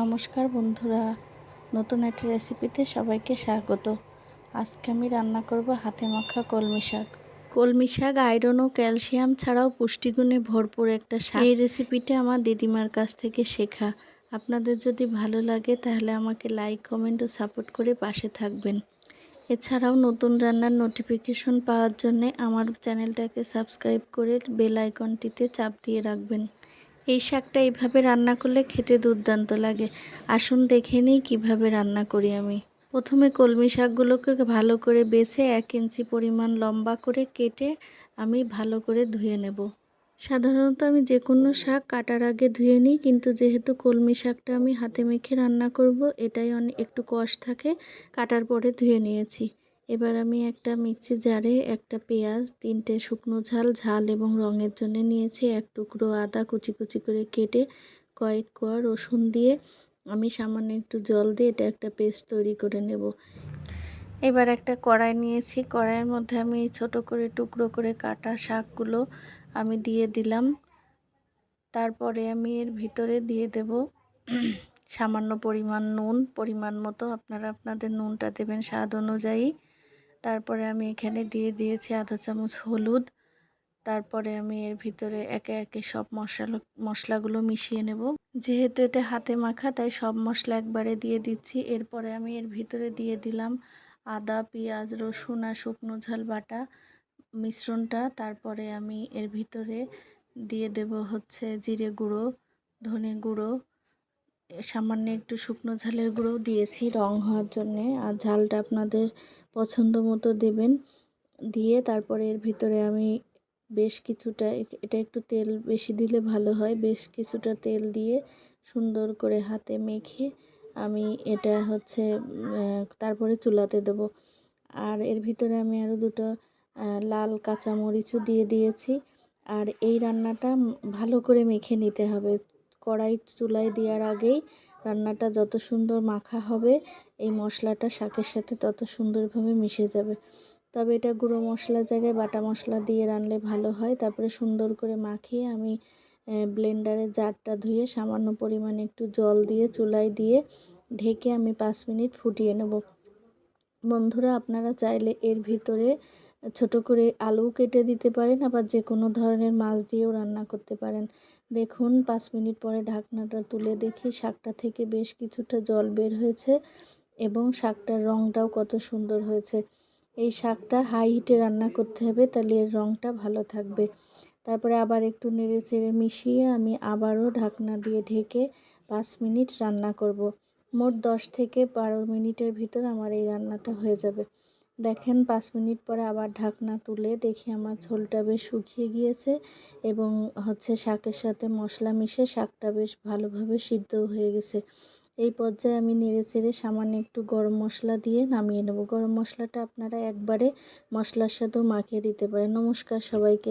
নমস্কার বন্ধুরা নতুন একটা রেসিপিতে সবাইকে স্বাগত। আজকে আমি রান্না করব হাতে মাখা কলমি শাক। কলমি শাক আয়রন ও ক্যালসিয়াম ছাড়াও পুষ্টিগুণে ভরপুর একটা শাক। এই রেসিপিটা আমার দিদিমার কাছ থেকে শেখা। আপনাদের যদি ভালো লাগে তাহলে আমাকে লাইক কমেন্ট ও সাপোর্ট করে পাশে থাকবেন। এছাড়াও নতুন রান্নার নোটিফিকেশন পাওয়ার জন্য আমার চ্যানেলটাকে সাবস্ক্রাইব করে বেল আইকনটিতে চাপ দিয়ে রাখবেন। এই শাকটা এইভাবে রান্না করলে খেতে দুর্দান্ত লাগে। আসুন দেখে নিই কীভাবে রান্না করি আমি। প্রথমে কলমি শাকগুলোকে ভালো করে বেছে এক ইঞ্চি পরিমাণ লম্বা করে কেটে আমি ভালো করে ধুয়ে নেব। সাধারণত আমি যে কোনো শাক কাটার আগে ধুয়ে নিই, কিন্তু যেহেতু কলমি শাকটা আমি হাতে মেখে রান্না করব, এটাই অনেক একটু কষ থাকে, কাটার পরে ধুয়ে নিয়েছি। এবার আমি একটা মিক্সি জারে একটা পেঁয়াজ, তিনটে শুকনো ঝাল ঝাল এবং রঙের জন্য নিয়েছি এক টুকরো আদা কুচি কুচি করে কেটে কয়েক কোয়া রসুন দিয়ে আমি সামান্য একটু জল দিয়ে এটা একটা পেস্ট তৈরি করে নেব। এবার একটা কড়াই নিয়েছি। কড়াইয়ের মধ্যে আমি ছোট করে টুকরো করে কাটা শাকগুলো আমি দিয়ে দিলাম। তারপরে আমি এর ভিতরে দিয়ে দেব সামান্য পরিমাণ নুন। পরিমাণ মতো আপনারা আপনাদের নুনটা দেবেন স্বাদ অনুযায়ী। তারপরে আমি এখানে দিয়ে দিয়েছি আধা চামচ হলুদ। তারপরে আমি এর ভিতরে একে একে সব মশলা, মশলাগুলো মিশিয়ে নেব। যেহেতু এটা হাতে মাখা, তাই সব মশলা একবারে দিয়ে দিচ্ছি। এরপরে আমি এর ভিতরে দিয়ে দিলাম আদা, পেঁয়াজ, রসুন আর শুকনো ঝাল বাটা মিশ্রণটা। তারপরে আমি এর ভিতরে দিয়ে দেব হচ্ছে জিরে গুঁড়ো, ধনে গুঁড়ো সামান্য একটু শুকনো ঝালের গুঁড়ো দিয়েছি রং হওয়ার জন্যে। আর ঝালটা আপনাদের পছন্দ মতো দেবেন। দিয়ে তারপরে এর ভিতরে আমি বেশ কিছুটা, এটা একটু তেল বেশি দিলে ভালো হয়, বেশ কিছুটা তেল দিয়ে সুন্দর করে হাতে মেখে আমি এটা হচ্ছে তারপরে চুলাতে দেব। আর এর ভিতরে আমি আরও দুটো লাল কাঁচামরিচও দিয়ে দিয়েছি। আর এই রান্নাটা ভালো করে মেখে নিতে হবে। কড়াই চুলায় দেওয়ার আগেই রান্নাটা যত সুন্দর মাখা হবে, এই মশলাটা শাকের সাথে তত সুন্দরভাবে মিশে যাবে। তবে এটা গুঁড়ো মশলার জায়গায় বাটা মশলা দিয়ে রানলে ভালো হয়। তারপরে সুন্দর করে মাখিয়ে আমি ব্লেন্ডারে জারটা ধুয়ে সামান্য পরিমাণে একটু জল দিয়ে, চুলায় দিয়ে ঢেকে আমি পাঁচ মিনিট ফুটিয়ে নেব। বন্ধুরা, আপনারা চাইলে এর ভিতরে ছোট করে আলু কেটে দিতে পারেন, আবার যে কোনো ধরনের মাছ দিয়েও রান্না করতে পারেন। দেখুন, পাঁচ মিনিট পরে ঢাকনাটা তুলে দেখি শাকটা থেকে বেশ কিছুটা জল বের হয়েছে এবং শাকটার রঙটাও কত সুন্দর হয়েছে। এই শাকটা হাই হিটে রান্না করতে হবে, তাহলে এর রঙটা ভালো থাকবে। তারপরে আবার একটু নেড়ে চেড়ে মিশিয়ে আমি আবারও ঢাকনা দিয়ে ঢেকে পাঁচ মিনিট রান্না করব। মোট দশ থেকে বারো মিনিটের ভিতর আমার এই রান্নাটা হয়ে যাবে। দেখেন, পাঁচ মিনিট পরে আবার ঢাকনা তুলে দেখি আমার ঝোলটা বেশ শুকিয়ে গিয়েছে এবং হচ্ছে শাকের সাথে মশলা মিশে শাকটা বেশ ভালোভাবে সিদ্ধ হয়ে গেছে। এই পর্যায়ে আমি নেড়ে চেড়ে সামান্য একটু গরম মশলা দিয়ে নামিয়ে নেব। গরম মশলাটা আপনারা একবারে মশলার সাথেও মাখিয়ে দিতে পারেন। নমস্কার সবাইকে।